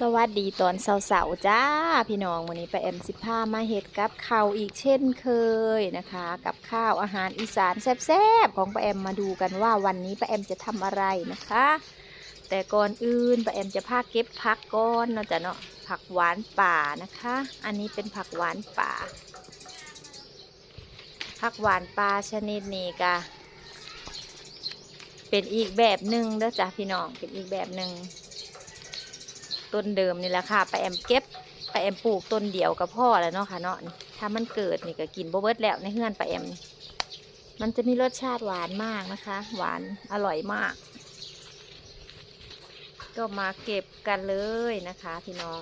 สวัสดีตอนเสาร์ๆจ้า พี่น้องวันนี้ไปาแอมสิพามาเฮ็ดกับข้าวอีกเช่นเคยนะคะ กับข้าวอาหารอีสานแซ่บๆของป้าแอมมาดูกันว่าวันนี้ป้าแอมจะทำอะไรนะคะ แต่ก่อนอื่นป้าแอมจะพาเก็บผักก่อนเนาะจ้ะเนาะผักหวานป่านะคะ อันนี้เป็นผักหวานป่า ผักหวานป่าชนิดนี้กะเป็นอีกแบบหนึ่งเด้อจ้ะพี่น้องเป็นอีกแบบหนึ่ง ต้นเดิมนี่แหละค่ะไปแอมเก็บไปแอมปลูกต้นเดียวกับพ่อแล้วเนาะค่ะเนาะถ้ามันเกิดนี่ก็กินบเบิร์ดแล้วในเฮือนไปแอมนี่มันจะมีรสชาติหวานมากนะคะ หวานอร่อยมาก ก็มาเก็บกันเลยนะคะ พี่น้อง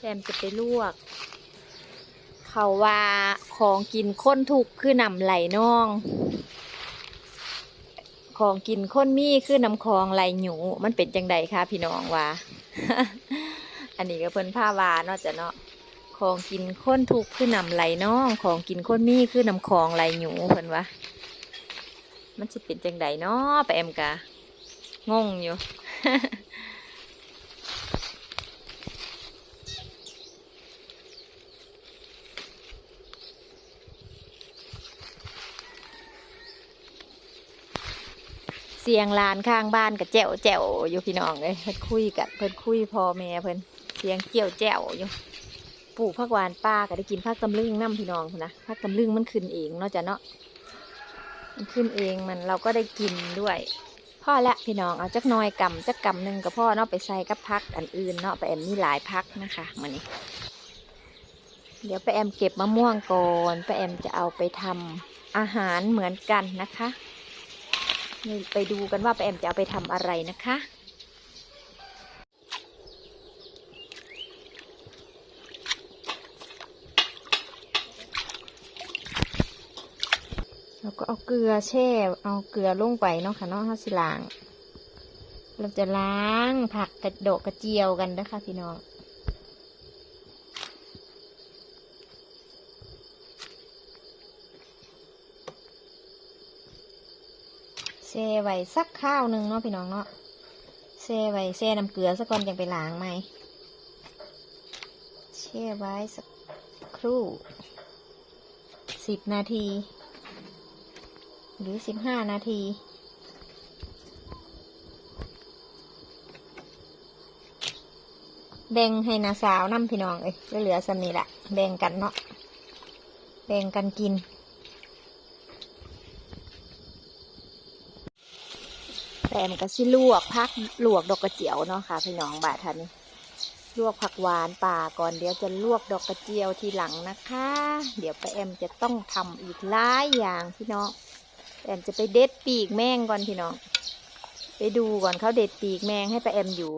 แอมจะไปลวกเขาว่าของกินข้นถูกคือนำไหลน่อง ของกินข้นมีคือน้ำคลองไหลหนูมันเป็นจังใดคะพี่น้องวะอันนี้ก็เพิ่นผ้าวาเนาะจ้ะเนาะของกินข้นทุกคือน้ำไหลน้องของกินข้นมีคือน้ำคลองไหลหนูเพิ่นวะมันจะเป็นจังใดเนาะไปแอมกะงงอยู่ เสียงลานข้างบ้านกับแจ๋วแจ๋วอยู่พี่น้องเลยเพิ่นคุยกันเพิ่นคุยพ่อแม่เพิ่นเสียงเกี่ยวแจ๋วอยู่ปลูกผักหวานป้าก็ได้กินผักตำลึงน้ำพี่น้องนะผักตำลึงมันขึ้นเองเนาะจ้ะเนาะมันขึ้นเองมันเราก็ได้กินด้วยพ่อละพี่น้องเอาจักน้อยกำจักกำหนึ่งกับพ่อเนาะไปใส่กับพักอันอื่นเนาะไปแอมมีหลายพักนะคะมันนี้ เดี๋ยวไปแอมเก็บมะม่วงก่อนไปแอมจะเอาไปทำอาหารเหมือนกันนะคะ นี่ไปดูกันว่าป้าแอมจะเอาไปทำอะไรนะคะ แล้วก็เอาเกลือแช่ เอาเกลือลงไปเนาะค่ะเนาะห้าสิล้าง เราจะล้างผักกระโดกกระเจียวกันนะคะพี่น้อง แช่ไว้สักข้าวหนึ่งเนาะพี่น้องเนาะแช่ไว้แช่น้ำเกลือสักก่อนยังไปล้างไหมแช่ไว้สักครู่สิบนาที หรือสิบห้านาทีแบ่งให้นาสาวน้ำพี่น้องเอ้ยเหลือสำนีละแบ่งกันเนาะแบ่งกันกิน แต่มันก็สิลวกพักลวกดอกกระเจียวเนาะค่ะพี่น้องบาทท่านลวกผักหวานป่าก่อนเดี๋ยวจะลวกดอกกระเจียวทีหลังนะคะ เดี๋ยวป้าแอมจะต้องทำอีกหลายอย่างพี่น้องแอมจะไปเด็ดปีกแมงก่อนพี่น้องไปดูก่อนเขาเด็ดปีกแมงให้ป้าแอมอยู่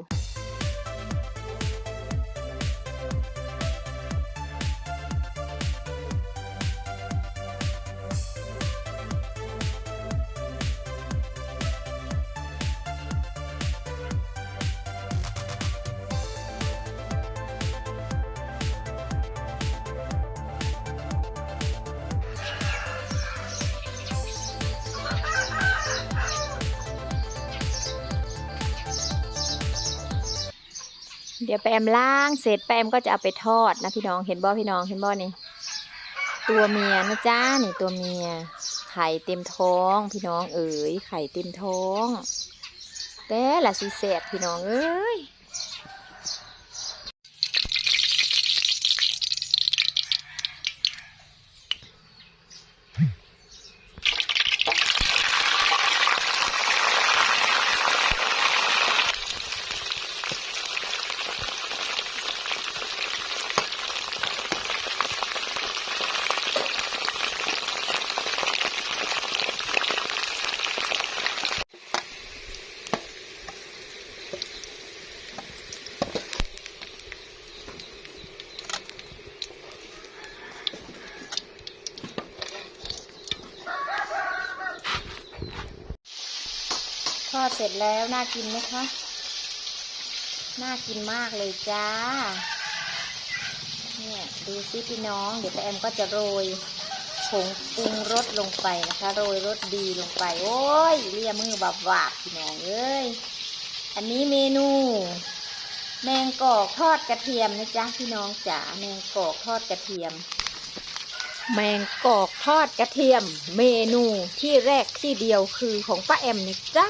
เดี๋ยวแปมล้างเสร็จแปมก็จะเอาไปทอดนะพี่น้องเห็นบ่พี่น้องเห็นบ่นี่ตัวเมียนะจ้านี่ตัวเมีย ไข่เต็มท้อง พี่น้องเอ๋ยไข่เต็มท้อง แต่ละสีแสบพี่น้องเอ้ย เสร็จแล้วน่ากินไหมคะ น่ากินมากเลยจ้า เนี่ยดูซิพี่น้อง เดี๋ยวแอมก็จะโรยผงปรุงรสลงไปนะคะ โรยรสดีลงไป โอ้ยเลียมือบับวาบพี่น้องเอ้ย อันนี้เมนู แมงกอกทอดกระเทียมนะจ๊ะพี่น้องจ๋า แมงกอกทอดกระเทียม แมงกอกทอดกระเทียม เมนูที่แรกที่เดียวคือของป้าแอมนี่จ๊ะ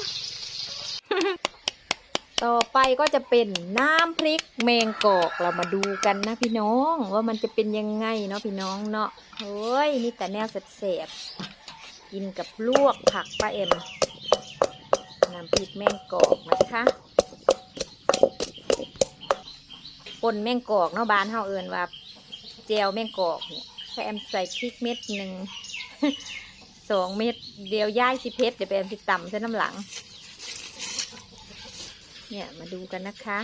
ต่อไปก็จะเป็นน้ำพริกแมงกอกเรามาดูกันนะพี่น้องว่ามันจะเป็นยังไงเนาะพี่น้องเนาะเฮ้ยนี่แต่แนวแสบๆกินกับลวกผักป้าเอ็มน้ำพริกแมงกอกนะคะปนแมงกอกเนาะบ้านเฮาเอินว่าเจวแมงกอกเนี่ยป้าแอมใส่พริกเม็ดหนึ่งสองเม็ดเดียวย่ายสิเพชรเดี๋ยวป้าแอมสิต่ำใส่น้ำหลัง เนี่ยมาดูกันนะคะ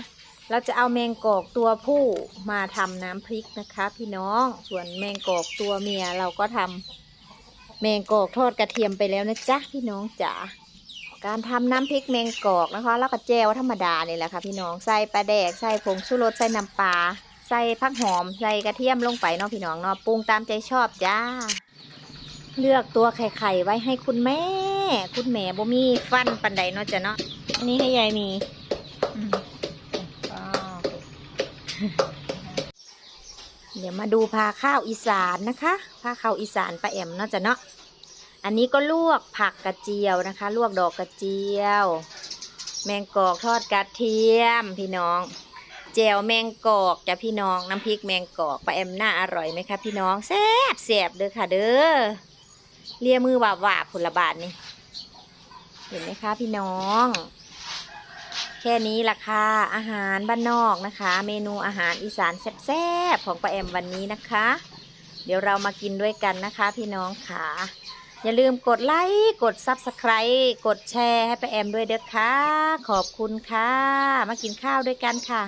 เราจะเอาแมงกอกตัวผู้มาทำน้ำพริกนะคะ พี่น้อง ส่วนแมงกอกตัวเมียเราก็ทำแมงกอกทอดกระเทียมไปแล้วนะจ๊ะพี่น้องจ๋าการทำน้ำพริกแมงกอกนะคะ แล้วก็แจวธรรมดาเนี่ยแหละค่ะพี่น้อง ใส่ปลาแดก ใส่ผงชูรส ใส่น้ำปลา ใส่ผักหอม ใส่กระเทียมลงไปเนาะพี่น้องเนาะ ปรุงตามใจชอบจ้า เลือกตัวไข่ๆไว้ให้คุณแม่ คุณแม่บ่มีฟันปันใดเนาะจ้ะเนาะอันนี้ให้ยายมี อืม เดี๋ยวมาดูพาข้าวอีสานนะคะพาข้าวอีสานป้าแอมเนาะจ้ะเนาะอันนี้ก็ลวกผักกระเจียวนะคะ ลวกดอกกระเจียว แมงกอกทอดกระเทียมพี่น้องแจวแมงกอกจ้ะพี่น้องน้ำพริกแมงกอกป้าแอมน่าอร่อยไหมคะพี่น้องแซ่บแซ่บเด้อค่ะ เด้อเลียมือวาบวาบผลบาทนี่เห็นไหมคะพี่น้อง แค่นี้ล่ะค่ะ อาหารบ้านนอกนะคะ เมนูอาหารอีสานแซ่บๆของป้าแอมวันนี้นะคะ เดี๋ยวเรามากินด้วยกันนะคะ พี่น้องค่ะ อย่าลืมกดไลค์กดซับสไครต์กดแชร์ให้ป้าแอมด้วยเด้อค่ะ ขอบคุณค่ะ มากินข้าวด้วยกันค่ะ